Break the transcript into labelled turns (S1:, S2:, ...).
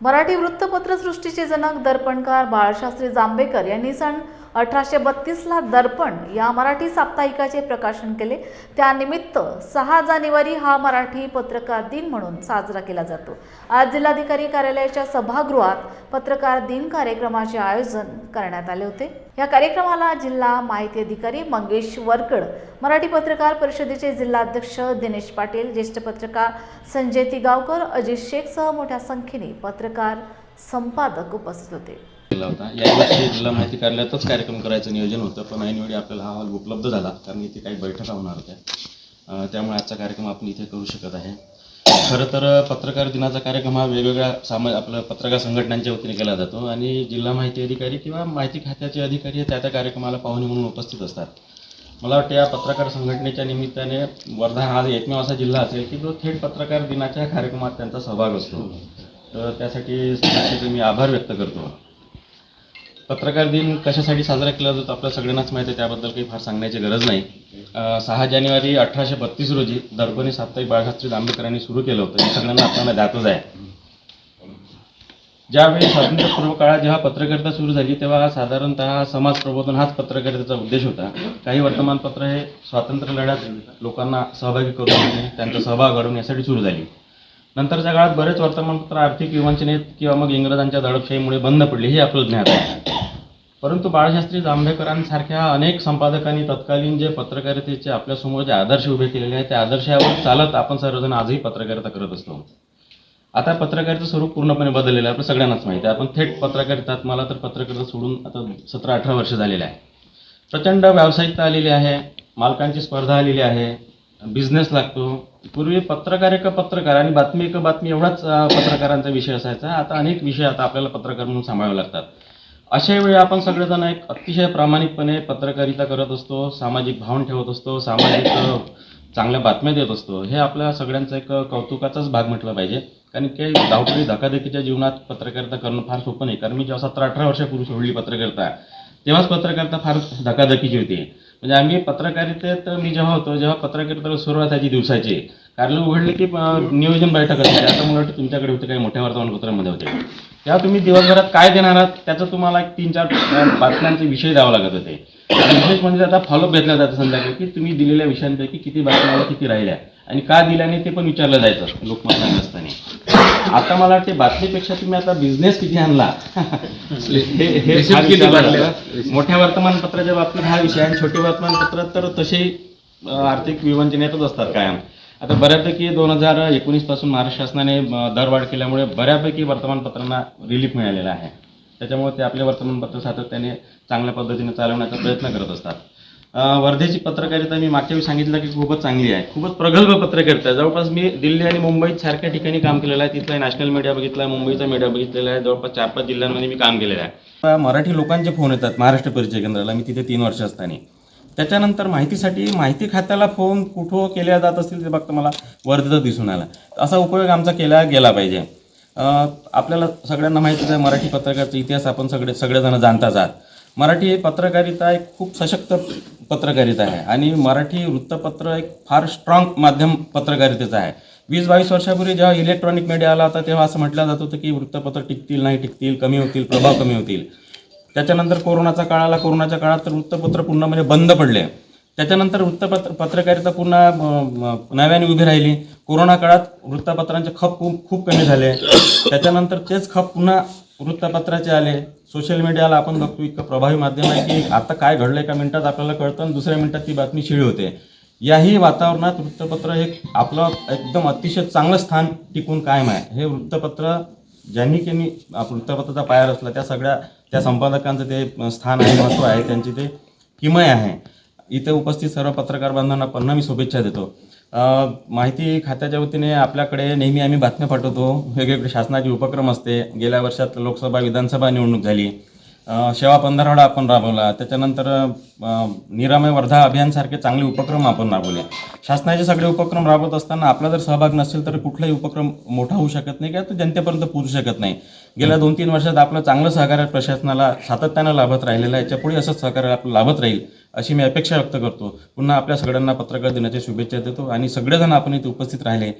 S1: मराठी वृत्तपत्रसृष्टीचे जनक दर्पणकार बाळशास्त्री जांभेकर यांनी सन अठराशे बत्तीसला दर्पण या मराठी साप्ताहिकाचे प्रकाशन केले. त्यानिमित्त सहा जानेवारी हा मराठी पत्रकार दिन म्हणून साजरा केला जातो. आज जिल्हाधिकारी कार्यालयाच्या सभागृहात पत्रकार दिन कार्यक्रमाचे आयोजन करण्यात आले होते. या कार्यक्रमाला जिल्हा माहिती अधिकारी मंगेश वरकड मराठी पत्रकार परिषदेचे जिल्हाध्यक्ष दिनेश पाटील ज्येष्ठ पत्रकार संजय तिगावकर अजित शेखसह मोठ्या संख्येने पत्रकार संपादक उपस्थित होते.
S2: केला होता. यावर्षी जिल्हा माहिती कार्यालयातच कार्यक्रम करायचं नियोजन होतं पण ऐनवेळी आपल्याला हा हॉल उपलब्ध झाला कारण इथे काही बैठका होणार होत्या. त्यामुळे आजचा कार्यक्रम आपण इथे करू शकत आहे. खरं तर पत्रकार दिनाचा कार्यक्रम हा वेगवेगळ्या सामा आपल्या पत्रकार संघटनांच्या वतीने केला जातो आणि जिल्हा माहिती अधिकारी किंवा माहिती खात्याचे अधिकारी हे त्या त्या कार्यक्रमाला पाहुणे म्हणून उपस्थित असतात. मला वाटतं या पत्रकार संघटनेच्या निमित्ताने वर्धा हा एकमेव असा जिल्हा असेल की जो थेट पत्रकार दिनाच्या कार्यक्रमात त्यांचा सहभाग असतो. तर त्यासाठी मी आभार व्यक्त करतो. पत्रकार दिन कशासाठी साजरा केला जातो आपल्या सगळ्यांनाच माहिती आहे त्याबद्दल काही फार सांगण्याची गरज नाही. सहा जानेवारी अठराशे बत्तीस रोजी दर्पणी साप्ताहिक बाळशास्त्री आंबेडकरांनी सुरू केलं होतं. हे सगळ्यांना आपल्याला ज्ञातच आहे. ज्यावेळी स्वातंत्र्यपूर्व काळात जेव्हा पत्रकारिता सुरू झाली तेव्हा साधारणतः समाज प्रबोधन हाच पत्रकारितेचा उद्देश होता. काही वर्तमानपत्र हे स्वातंत्र्य लढ्यात लोकांना सहभागी करून घेणे त्यांचा सहभाग घडवून यासाठी सुरू झाली. नंतरच्या काळात बरेच वर्तमानपत्र आर्थिक विवंचनेत किंवा मग इंग्रजांच्या दडपशाहीमुळे बंद पडली हे आपलं ज्ञात आहे. परंतु बाळशास्त्री जांभेकरांसारख्या अनेक संपादकांनी तत्कालीन जे पत्रकारितेचे आपल्यासमोर जे आदर्श उभे केलेले आहेत त्या आदर्शावर चालत आपण सर्वजण आजही पत्रकारिता करत असतो. आता पत्रकारिता स्वरूप पूर्णपणे बदललेलं आहे आपल्या सगळ्यांनाच माहिती आहे. आपण थेट पत्रकारितात मला तर पत्रकारिता सोडून आता सतरा अठरा वर्ष झालेले आहे. प्रचंड व्यावसायिकता आलेली आहे मालकांची स्पर्धा आलेली आहे बिझनेस लागतो. पूर्वी पत्रकार एक पत्रकार आणि बातमी एक बातमी एवढाच पत्रकारांचा विषय असायचा. आता अनेक विषय आता आपल्याला पत्रकार म्हणून सांभाळावे लागतात. अशा वेळी आपण सगळेजण एक अतिशय प्रामाणिकपणे पत्रकारिता करत असतो सामाजिक भावना ठेवत असतो सामाजिक चांगल्या बातम्या देत असतो. हे आपल्या सगळ्यांचा एक कौतुकाचाच भाग म्हटलं पाहिजे. कारण की धावपळी धकाधकीच्या जीवनात पत्रकारिता करणं फार सोपं नाही. कारण मी जेव्हा सतरा अठरा वर्षापूर्वी सोडली पत्रकारिता तेव्हाच पत्रकारिता फार धकाधकीची होती. म्हणजे आम्ही पत्रकारितेत मी जेव्हा होतो जेव्हा पत्रकारिता सुरुवात याची दिवसाची कार्यालय उघडले की नियोजन बैठक असते. आता मला वाटतं तुमच्याकडे होते काही मोठ्या वर्तमानपत्रामध्ये होते. तेव्हा तुम्ही दिवसभरात काय देणार आहात त्याचं तुम्हाला एक तीन चार बातम्यांचे विषय द्यावे लागत होते. विशेष म्हणजे आता फॉलोअप घेतला जातं संध्याकाळी की तुम्ही दिलेल्या विषयांपैकी किती बातम्या किती राहिल्या. आणि का दिल्याने ते पण विचारलं जायचं लोकमत असताना आता मला वाटते बातमीपेक्षा तुम्ही आता बिझनेस किती आणला? हे हे हा. मोठ्या वर्तमानपत्राच्या बाबतीत हा विषय आणि छोटे वर्तमानपत्र तर तसे आर्थिक विवंचनेतच असतात कायम. आता बऱ्यापैकी दोन हजार एकोणीसपासून महाराष्ट्र शासनाने दरवाढ केल्यामुळे बऱ्यापैकी वर्तमानपत्रांना रिलीफ मिळालेला आहे. त्याच्यामुळे ते आपले वर्तमानपत्र सातत्याने चांगल्या पद्धतीने चालवण्याचा प्रयत्न करत असतात. वर्धेची पत्रकारिता मी मागच्या वेळी सांगितलं की खूपच चांगली आहे. खूपच प्रगल्भ पत्रकारिता आहे. जवळपास मी दिल्ली आणि मुंबईत सारख्या ठिकाणी काम केलेलं आहे. तिथला नॅशनल मीडिया बघितला आहे मुंबईचा मीडिया बघितलेला आहे. जवळपास चार पाच जिल्ह्यांमध्ये मी काम केलेलं आहे. मराठी लोकांचे फोन येतात महाराष्ट्र परिचय केंद्राला. मी तिथे तीन वर्ष असताना त्याच्यानंतर माहितीसाठी माहिती खात्याला फोन कुठं केल्या जात असतील ते फक्त मला वर्धेचा दिसून आला. असा उपयोग आमचा केला गेला पाहिजे. आपल्याला सगळ्यांना माहितीच आहे मराठी पत्रकाराचा इतिहास आपण सगळे सगळेजण जाणताच आहात. मराठी पत्रकारिता एक खूप सशक्त पत्रकारिता आहे. आणि मराठी वृत्तपत्र एक फार स्ट्रॉंग माध्यम पत्रकारितेचं आहे. वीस बावीस वर्षापूर्वी जेव्हा इलेक्ट्रॉनिक मीडिया आला होता तेव्हा असं म्हटलं जात होतं की वृत्तपत्र टिकतील नाही टिकतील कमी होतील प्रभाव कमी होतील. त्याच्यानंतर कोरोनाचा काळ आला. कोरोनाच्या काळात तर वृत्तपत्र पूर्णपणे म्हणजे बंद पडले. त्याच्यानंतर वृत्तपत्र पत्रकारिता पुन्हा नव्याने उभी राहिली. कोरोना काळात वृत्तपत्रांचे खप खूप खूप कमी झाले. त्याच्यानंतर तेच खप पुन्हा वृत्तपत्राचे आले सोशल मीडियाला आपण बघतो इतकं प्रभावी माध्यम आहे की आता काय घडलं एका मिनिटात आपल्याला कळतं आणि दुसऱ्या मिनिटात ती बातमी शिळी होते. याही वातावरणात वृत्तपत्र हे आपलं एकदम अतिशय चांगलं स्थान टिकून कायम आहे. हे वृत्तपत्र ज्यांनी त्यांनी वृत्तपत्राचा पाया रचला त्या सगळ्या त्या संपादकांचं ते स्थान आहे महत्त्व आहे त्यांची ते किमय आहे. इथे उपस्थित सर्व पत्रकार बांधवांना पुन्हा मी शुभेच्छा देतो. माहिती खात्याच्या वतीने आपल्याकडे नेहमी आम्ही बातम्या पाठवतो. वेगवेगळे शासनाचे उपक्रम असते. गेल्या वर्षात लोकसभा विधानसभा निवडणूक झाली. सेवा पंधरवडा आपण राबवला. त्याच्यानंतर निरामय वर्धा अभियानसारखे चांगले उपक्रम आपण राबवले. शासनाचे सगळे उपक्रम राबवत असताना आपला जर सहभाग नसेल तर कुठलाही उपक्रम मोठा होऊ शकत नाही किंवा तो जनतेपर्यंत पोहोचू शकत नाही. गेल्या दोन तीन वर्षात आपलं चांगलं सहकार्य प्रशासनाला सातत्यानं लाभत राहिलेलं आहे. याच्यापुढे असंच सहकार्य आपलं लाभत राहील अशी मी अपेक्षा व्यक्त करतो. पुन्हा आपल्या सगळ्यांना पत्रकार दिनाच्या शुभेच्छा देतो आणि सगळेजण आपण इथे उपस्थित राहिले.